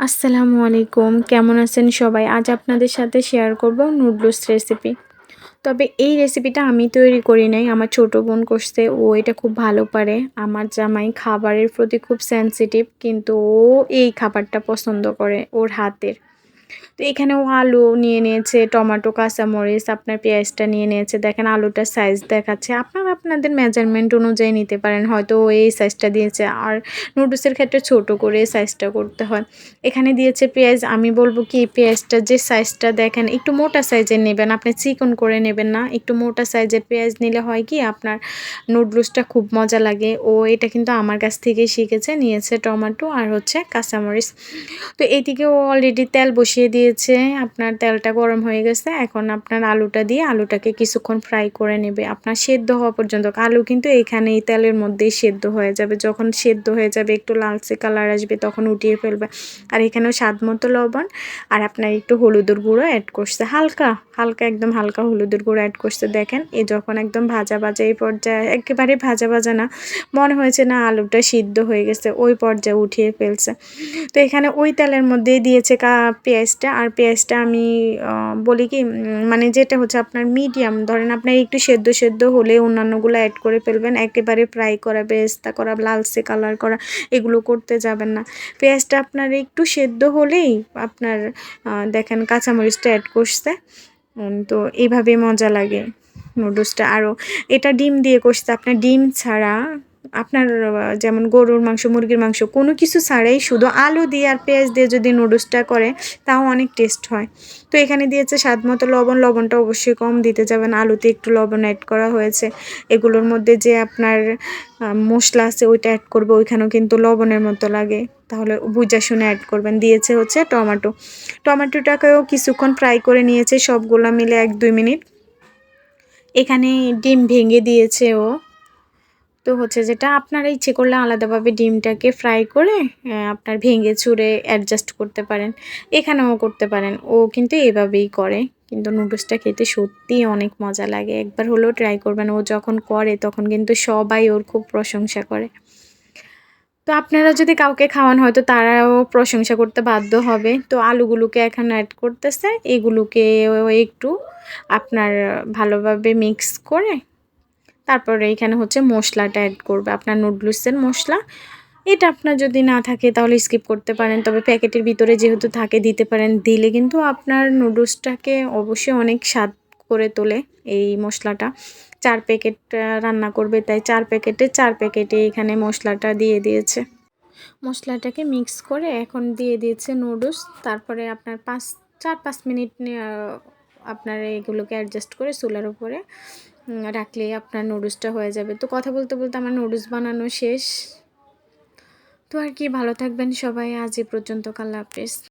আসসালামু আলাইকুম। কেমন আছেন সবাই? আজ আপনাদের সাথে শেয়ার করব নুডলস রেসিপি তবে এই রেসিপিটা আমি তৈরি করি নাই। আমার ছোট বোন করছে। ও এটা খুব ভালো পারে। আমার জামাই খাবারের প্রতি খুব সেন্সিটিভ কিন্তু ও এই খাবারটা পছন্দ করে ওর হাতের। তো এখানেও আলু নিয়ে নিয়েছে, টমেটো, কাঁচামরিচ, আপনার পেঁয়াজটা নিয়ে নিয়েছে। দেখেন আলুটার সাইজ দেখাচ্ছে। আপনারা আপনাদের মেজারমেন্ট অনুযায়ী নিতে পারেন, হয়তো এই সাইজটা দিয়েছে। আর নুডলসের ক্ষেত্রে ছোট করে সাইজটা করতে হয়। এখানে দিয়েছে পেঁয়াজ, আমি বলব কি, পেঁয়াজটা যে সাইজটা দেখেন, একটু মোটা সাইজের নেবেন। আপনি চিকন করে নেবেন না, একটু মোটা সাইজের পেঁয়াজ নিলে হয় কি, আপনার নুডলসটা খুব মজা লাগে। ও এটা কিন্তু আমার কাছ থেকেই শিখেছে, নিয়েছে টমেটো আর হচ্ছে কাঁচামরিচ। তো এইদিকে ও অলরেডি তেল বসিয়ে দিয়েছে, আপনার তেলটা গরম হয়ে গেছে, এখন আপনার আলুটা দিয়ে আলুটাকে কিছুক্ষণ ফ্রাই করে নেবে। আপনার সেদ্ধ হওয়া পর্যন্ত, আলু কিন্তু এখানে এই তেলের মধ্যেই সেদ্ধ হয়ে যাবে। যখন সেদ্ধ হয়ে যাবে, একটু লালচে কালার আসবে, তখন উঠিয়ে ফেলবে। আর এখানেও স্বাদ মতো লবণ, আর আপনার একটু হলুদের গুঁড়ো অ্যাড করছে। হালকা হালকা, একদম হালকা হলুদের গুঁড়ো অ্যাড করছে। দেখেন, এ যখন একদম ভাজা ভাজা এই পর্যায়ে, একেবারে ভাজা ভাজা না, মনে হয়েছে না আলুটা সিদ্ধ হয়ে গেছে, ওই পর্যায়ে উঠিয়ে ফেলছে। তো এখানে ওই তেলের মধ্যেই দিয়েছে কা পেঁয়াজটা আর পেঁয়াজটা আমি বলি কি মানে যেটা হচ্ছে আপনার মিডিয়াম ধরেন আপনার একটু সেদ্ধ সেদ্ধ হলে অন্যান্যগুলো অ্যাড করে ফেলবেন, একেবারে ফ্রাই করা বেস্তা করা, লালচে কালার করা, এগুলো করতে যাবেন না। পেঁয়াজটা আপনার একটু সেদ্ধ হলেই আপনার দেখেন কাঁচামরিচটা অ্যাড করছে তো এইভাবে মজা লাগে নুডলসটা আরও এটা ডিম দিয়ে করছে আপনার ডিম ছাড়া আপনার যেমন গরুর মাংস, মুরগির মাংস, কোনো কিছু ছাড়াই শুধু আলু দিয়ে আর পেঁয়াজ দিয়ে যদি নুডলসটা করে, তাও অনেক টেস্ট হয়। তো এখানে দিয়েছে স্বাদ মতো লবণ, লবণটা অবশ্যই কম দিতে যাবেন। আলুতে একটু লবণ অ্যাড করা হয়েছে। এগুলোর মধ্যে যে আপনার মশলা আছে ওইটা অ্যাড করবে, ওইখানেও কিন্তু লবণের মতো লাগে। তাহলে বুঝা শুনে অ্যাড করবেন। দিয়েছে হচ্ছে টমেটো। টমেটোটাকেও কিছুক্ষণ ফ্রাই করে নিয়েছে। সবগুলো মিলে এক দুই মিনিট। এখানে ডিম ভেঙে দিয়েছে ও। তো হচ্ছে যেটা আপনারা ইচ্ছে করলে আলাদাভাবে ডিমটাকে ফ্রাই করে আপনার ভেঙে চুরে অ্যাডজাস্ট করতে পারেন। এখানেও করতে পারেন। ও কিন্তু এভাবেই করে। কিন্তু নুডলসটা খেতে সত্যিই অনেক মজা লাগে। একবার হলেও ট্রাই করবেন। ও যখন করে, তখন কিন্তু সবাই ওর খুব প্রশংসা করে। তো আপনারা যদি কাউকে খাওয়ান, হয়তো তারাও প্রশংসা করতে বাধ্য হবে। তো আলুগুলোকে এখন অ্যাড করতেছে। এগুলোকে একটু আপনার ভালোভাবে মিক্স করে তারপরে এখানে হচ্ছে মশলাটা অ্যাড করবে, আপনার নুডলসের মশলা। এটা আপনার যদি না থাকে তাহলে স্কিপ করতে পারেন, তবে প্যাকেটের ভিতরে যেহেতু থাকে দিতে পারেন, দিলে কিন্তু আপনার নুডলসটাকে অবশ্যই অনেক স্বাদ করে তোলে এই মশলাটা। চার প্যাকেট রান্না করবে, তাই চার প্যাকেটে চার প্যাকেটে এখানে মশলাটা দিয়ে দিয়েছে। মশলাটাকে মিক্স করে এখন দিয়ে দিয়েছে নুডলস তারপরে আপনার পাঁচ, চার, পাঁচ মিনিট আপনার এগুলোকে অ্যাডজাস্ট করে চুলার উপরে রাখলেই আপনার নুডলসটা হয়ে যাবে। তো কথা বলতে বলতে আমার নুডলস বানানো শেষ। তো আর কি, ভালো থাকবেন সবাই। আজ এ পর্যন্ত কাল্লা হাফেজ।